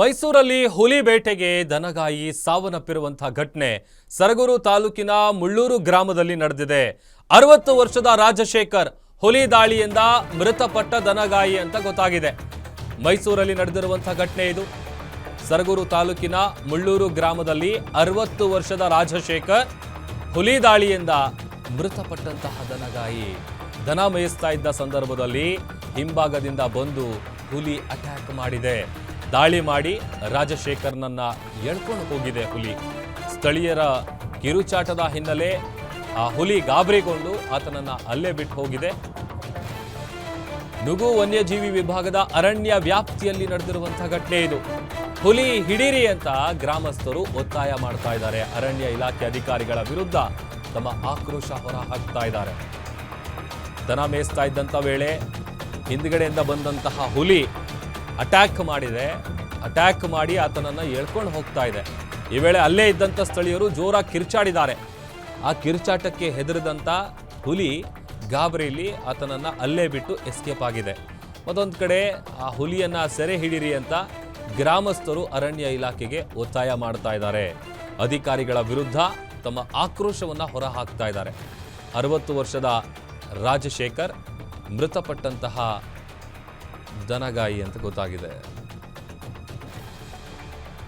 ಮೈಸೂರಲ್ಲಿ ಹುಲಿ ಬೇಟೆಗೆ ದನಗಾಯಿ ಸಾವನ್ನಪ್ಪಿರುವಂತಹ ಘಟನೆ ಸರಗೂರು ತಾಲೂಕಿನ ಮುಳ್ಳೂರು ಗ್ರಾಮದಲ್ಲಿ ನಡೆದಿದೆ. ಅರವತ್ತು ವರ್ಷದ ರಾಜಶೇಖರ್ ಹುಲಿ ದಾಳಿಯಿಂದ ಮೃತಪಟ್ಟ ದನಗಾಯಿ ಅಂತ ಗೊತ್ತಾಗಿದೆ. ಮೈಸೂರಲ್ಲಿ ನಡೆದಿರುವಂತಹ ಘಟನೆ ಇದು. ಸರಗೂರು ತಾಲೂಕಿನ ಮುಳ್ಳೂರು ಗ್ರಾಮದಲ್ಲಿ ಅರವತ್ತು ವರ್ಷದ ರಾಜಶೇಖರ್ ಹುಲಿ ದಾಳಿಯಿಂದ ಮೃತಪಟ್ಟಂತಹ ದನಗಾಯಿ ದನ ಮೇಯಿಸ್ತಾ ಇದ್ದ ಸಂದರ್ಭದಲ್ಲಿ ಹಿಂಭಾಗದಿಂದ ಬಂದು ಹುಲಿ ಅಟ್ಯಾಕ್ ಮಾಡಿದೆ. ದಾಳಿ ಮಾಡಿ ರಾಜಶೇಖರ್ನನ್ನ ಎಳ್ಕೊಂಡು ಹೋಗಿದೆ ಹುಲಿ. ಸ್ಥಳೀಯರ ಕಿರುಚಾಟದ ಹಿನ್ನೆಲೆ ಆ ಹುಲಿ ಗಾಬರಿಗೊಂಡು ಆತನನ್ನ ಅಲ್ಲೇ ಬಿಟ್ಟು ಹೋಗಿದೆ. ನುಗು ವನ್ಯಜೀವಿ ವಿಭಾಗದ ಅರಣ್ಯ ವ್ಯಾಪ್ತಿಯಲ್ಲಿ ನಡೆದಿರುವಂತಹ ಘಟನೆ ಇದು. ಹುಲಿ ಹಿಡೀರಿ ಅಂತ ಗ್ರಾಮಸ್ಥರು ಒತ್ತಾಯ ಮಾಡ್ತಾ ಇದ್ದಾರೆ. ಅರಣ್ಯ ಇಲಾಖೆ ಅಧಿಕಾರಿಗಳ ವಿರುದ್ಧ ತಮ್ಮ ಆಕ್ರೋಶ ಹೊರ ಹಾಕ್ತಾ ಇದ್ದಾರೆ. ದನ ಮೇಯಿಸ್ತಾ ಇದ್ದಂಥ ವೇಳೆ ಹಿಂದ್ಗಡೆಯಿಂದ ಬಂದಂತಹ ಹುಲಿ ಅಟ್ಯಾಕ್ ಮಾಡಿದೆ. ಅಟ್ಯಾಕ್ ಮಾಡಿ ಆತನನ್ನು ಎಳ್ಕೊಂಡು ಹೋಗ್ತಾ ಇದೆ. ಈ ವೇಳೆ ಅಲ್ಲೇ ಇದ್ದಂಥ ಸ್ಥಳೀಯರು ಜೋರಾಗಿ ಕಿರ್ಚಾಡಿದ್ದಾರೆ. ಆ ಕಿರ್ಚಾಟಕ್ಕೆ ಹೆದರಿದಂಥ ಹುಲಿ ಗಾಬರಿಯಲ್ಲಿ ಆತನನ್ನು ಅಲ್ಲೇ ಬಿಟ್ಟು ಎಸ್ಕೇಪ್ ಆಗಿದೆ. ಮತ್ತೊಂದು ಕಡೆ ಆ ಹುಲಿಯನ್ನು ಸೆರೆ ಹಿಡಿರಿ ಅಂತ ಗ್ರಾಮಸ್ಥರು ಅರಣ್ಯ ಇಲಾಖೆಗೆ ಒತ್ತಾಯ ಮಾಡ್ತಾ ಇದ್ದಾರೆ. ಅಧಿಕಾರಿಗಳ ವಿರುದ್ಧ ತಮ್ಮ ಆಕ್ರೋಶವನ್ನು ಹೊರ ಹಾಕ್ತಾ ಇದ್ದಾರೆ. ಅರವತ್ತು ವರ್ಷದ ರಾಜಶೇಖರ್ ಮೃತಪಟ್ಟಂತಹ ದನಗಾಯಿ ಅಂತ ಗೊತ್ತಾಗಿದೆ.